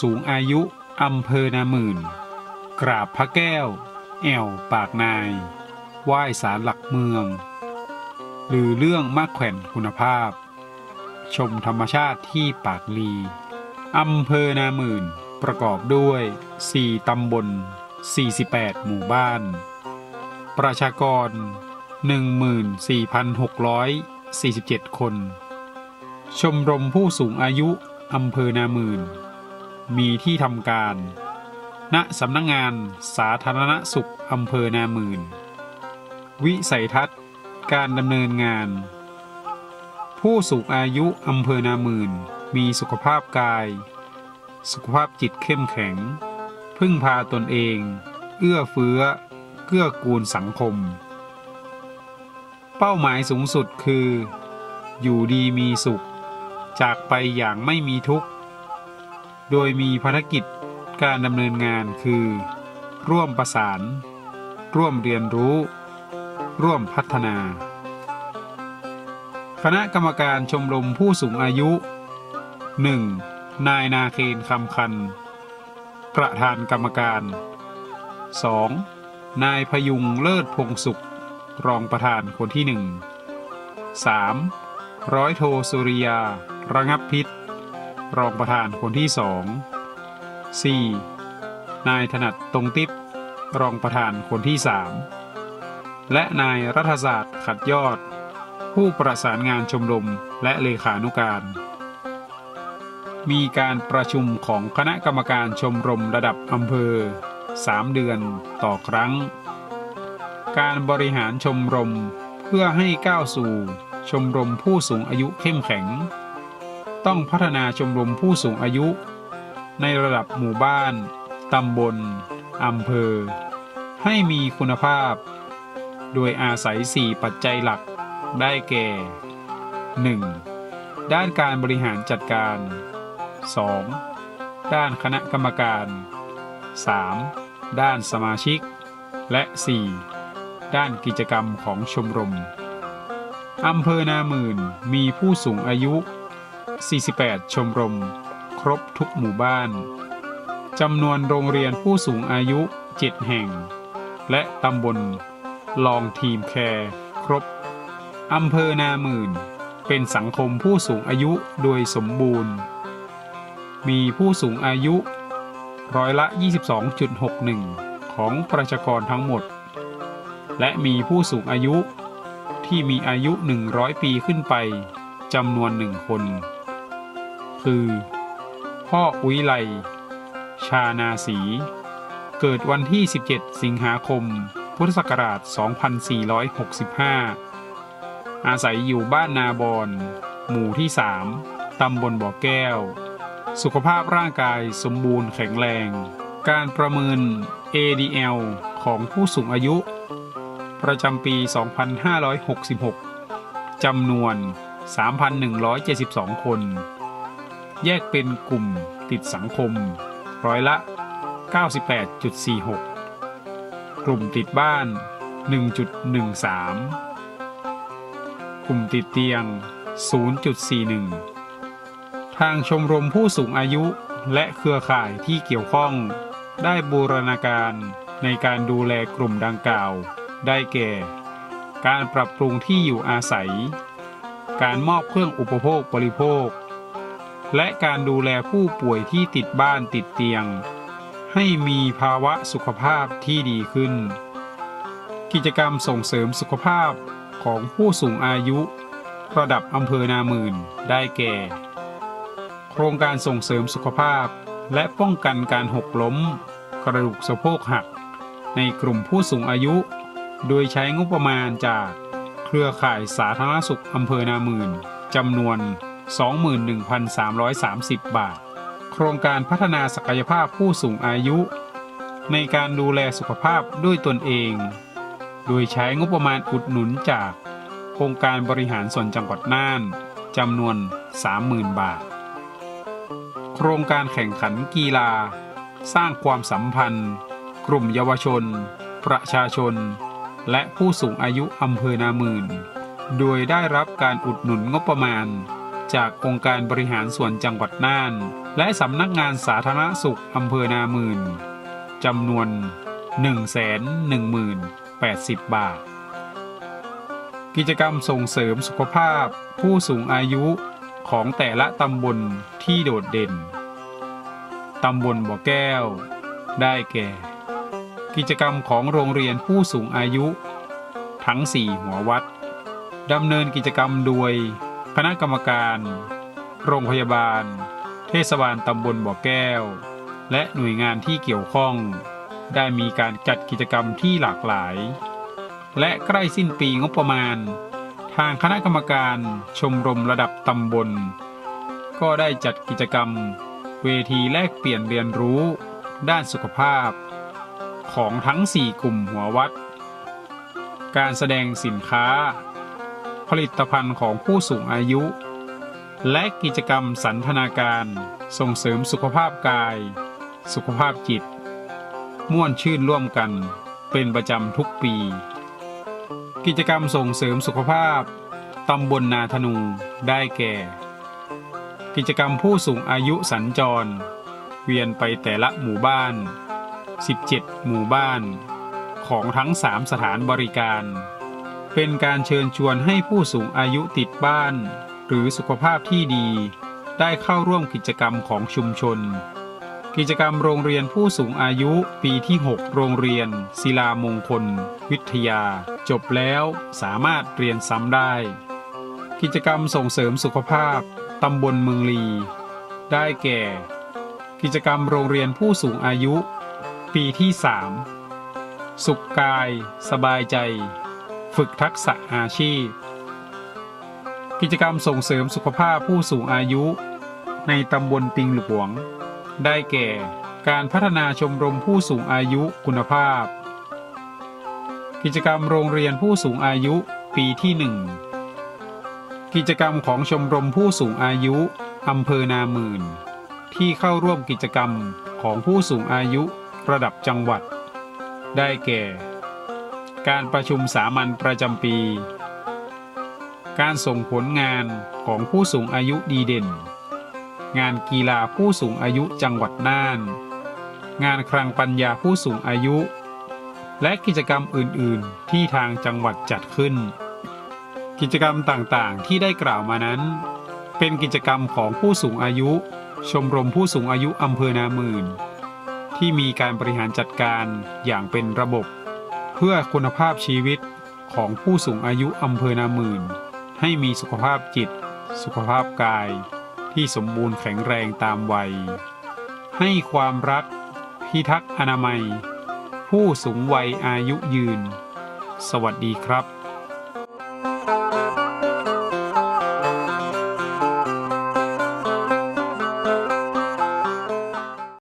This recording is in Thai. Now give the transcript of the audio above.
สูงอายุอำเภอนาหมื่น กราบพระแก้ว แอวปากนายไหว้ศาลหลักเมือง หรือเรื่องมากแขวนคุณภาพ ชมธรรมชาติที่ปากลีอำเภอนาหมื่นประกอบด้วย 4 ตำบล 48 หมู่บ้าน ประชากร 14,647 คน ชมรมผู้สูงอายุอำเภอนาหมื่น มีที่ทำการ ณสำนักงงานสาธารณสุขอำเภอนามื่น วิสัยทัศน์ การดำเนินงาน ผู้สูงอายุอำเภอนามื่น มีสุขภาพกาย สุขภาพจิตเข้มแข็ง พึ่งพาตนเอง เอื้อเฟื้อ เกื้อกูลสังคม เป้าหมายสูงสุดคือ อยู่ดีมีสุข จากไปอย่างไม่มีทุกข์ โดยมีภารกิจการดำเนินงานคือ ร่วมประสาน ร่วมเรียนรู้ ร่วมพัฒนา คณะกรรมการชมรมผู้สูงอายุ 1. นายนาเคนคำคัน ประธานกรรมการ 2. นายพยุงเลิศพงสุข รองประธานคนที่หนึ่ง 3. ร้อยโทสุริยา ระงับพิษ รองประธานคนที่สอง 4. นายถนัดตรงติบรองประธานคนที่สามและนายรัฐศาสตร์ขัดยอด ผู้ประสานงานชมรมและเลขานุการ มีการประชุมของคณะกรรมการชมรมระดับอำเภอ 3 เดือนต่อครั้ง การบริหารชมรมเพื่อให้ก้าวสู่ชมรมผู้สูงอายุเข้มแข็ง ต้องพัฒนาชมรมผู้สูงอายุ ในระดับหมู่บ้าน ตำบล อำเภอ ให้มีคุณภาพ โดยอาศัย 4 ปัจจัยหลัก ได้แก่ 1. ด้านการบริหารจัดการ 2. ด้านคณะกรรมการ 3. ด้านสมาชิก และ 4. ด้านกิจกรรมของชมรมอำเภอนาหมื่นมีผู้สูงอายุ 48 ชมรม ครบทุกหมู่บ้าน จำนวนโรงเรียนผู้สูงอายุ 7 แห่ง และตำบล ลองทีมแคร์ครบ อำเภอนาหมื่น เป็นสังคมผู้สูงอายุโดยสมบูรณ์ มีผู้สูงอายุ ร้อยละ 22.61 ของประชากรทั้งหมด และมีผู้สูงอายุที่มีอายุ 100 ปีขึ้นไปจำนวนหนึ่งคน คือ พ่ออุ้ยไล ชานาสี เกิดวันที่ 17 สิงหาคม พุทธศักราช 2465 อาศัยอยู่บ้านนาบอนหมู่ที่ 3 ตำบลบ่อแก้ว สุขภาพร่างกายสมบูรณ์แข็งแรง การประเมิน ADL ของผู้สูงอายุ ประจำปี 2566 จำนวน 3,172 คน แยกเป็นกลุ่มติดสังคม ร้อยละ 98.46 กลุ่มติดบ้าน 1.13 กลุ่มติดเตียง 0.41 ทางชมรมผู้สูงอายุและเครือข่ายที่เกี่ยวข้อง ได้บูรณาการในการดูแลกลุ่มดังกล่าว ได้แก่ การปรับปรุงที่อยู่อาศัย การมอบเครื่องอุปโภคบริโภค และการดูแลผู้ป่วยที่ติดบ้านติดเตียง ให้มีภาวะสุขภาพที่ดีขึ้น กิจกรรมส่งเสริมสุขภาพของผู้สูงอายุ ระดับอำเภอนาหมื่นได้แก่ โครงการส่งเสริมสุขภาพและป้องกันการหกล้ม กระดูกสะโพกหัก ในกลุ่มผู้สูงอายุ โดยใช้งบประมาณจากเครือข่ายสาธารณสุขอำเภอนาหมื่นจำนวน 21,330 บาท โครงการพัฒนาศักยภาพผู้สูงอายุ ในการดูแลสุขภาพด้วยตนเอง โดยใช้งบประมาณอุดหนุนจากโครงการบริหารส่วนจังหวัดน่านจำนวน 30,000 บาท โครงการแข่งขันกีฬา สร้างความสัมพันธ์ กลุ่มเยาวชน ประชาชน และผู้สูงอายุอำเภอนามื่น โดยได้รับการอุดหนุนงบประมาณ จากองค์การบริหารส่วนจังหวัดน่าน และสำนักงานสาธารณสุขอำเภอนามื่นจำนวน 110,080 บาท กิจกรรมส่งเสริมสุขภาพผู้สูงอายุของแต่ละตำบลที่โดดเด่น ตำบลบ่อแก้ว ได้แก่ กิจกรรมของโรงเรียนผู้สูงอายุ ทั้ง 4 หัววัดดำเนินกิจกรรมโดย คณะกรรมการ โรงพยาบาล เทศบาลตำบลบ่อแก้ว และหน่วยงานที่เกี่ยวข้อง ได้มีการจัดกิจกรรมที่หลากหลาย และใกล้สิ้นปีงบประมาณ ทางคณะกรรมการชมรมระดับตำบล ก็ได้จัดกิจกรรม เวทีแลกเปลี่ยนเรียนรู้ ด้านสุขภาพ ของทั้ง 4 กลุ่มหัววัด การแสดงสินค้า ผลิตภัณฑ์ของผู้สูงอายุ และกิจกรรมสันทนาการส่งเสริมสุขภาพกาย สุขภาพจิต ม่วนชื่นร่วมกันเป็นประจำทุกปี กิจกรรมส่งเสริมสุขภาพตำบลนาธนูได้แก่ กิจกรรมผู้สูงอายุสัญจร เวียนไปแต่ละหมู่บ้าน 17 หมู่บ้าน ของทั้ง 3 สถานบริการ เป็นการเชิญชวนให้ผู้สูงอายุติดบ้าน หรือสุขภาพที่ดี ได้เข้าร่วมกิจกรรมของชุมชน กิจกรรมโรงเรียนผู้สูงอายุปีที่ 6 โรงเรียน ศิลามงคล วิทยา จบแล้วสามารถเรียนซ้ำได้ กิจกรรมส่งเสริมสุขภาพตำบลเมืองลี ได้แก่ กิจกรรมโรงเรียนผู้สูงอายุ ปีที่ 3 สุขกาย สบายใจ ฝึกทักษะอาชีพ กิจกรรมส่งเสริมสุขภาพผู้สูงอายุ ในตำบลปิงหลวง ได้แก่ การพัฒนาชมรมผู้สูงอายุคุณภาพ กิจกรรมโรงเรียนผู้สูงอายุปีที่หนึ่งกิจกรรมของชมรมผู้สูงอายุอำเภอนาหมื่น ที่เข้าร่วมกิจกรรมของผู้สูงอายุระดับจังหวัด ได้แก่ การประชุมสามัญประจำปี การส่งผลงานของผู้สูงอายุดีเด่น งานกีฬาผู้สูงอายุจังหวัดน่าน งานคลังปัญญาผู้สูงอายุ และกิจกรรมอื่น ๆ ที่ทางจังหวัดจัดขึ้น กิจกรรมต่างๆ ที่ได้กล่าวมานั้น เป็นกิจกรรมของผู้สูงอายุ ชมรมผู้สูงอายุอำเภอนามื่น ที่มีการบริหารจัดการอย่างเป็นระบบ พื่อคุณภาพชีวิตของผู้สูงอายุอำเภอนาหมื่น ให้มีสุขภาพจิต สุขภาพกาย ที่สมบูรณ์แข็งแรงตามวัย ให้ความรัก พิทักษ์อนามัย ผู้สูงวัยอายุยืน สวัสดีครับ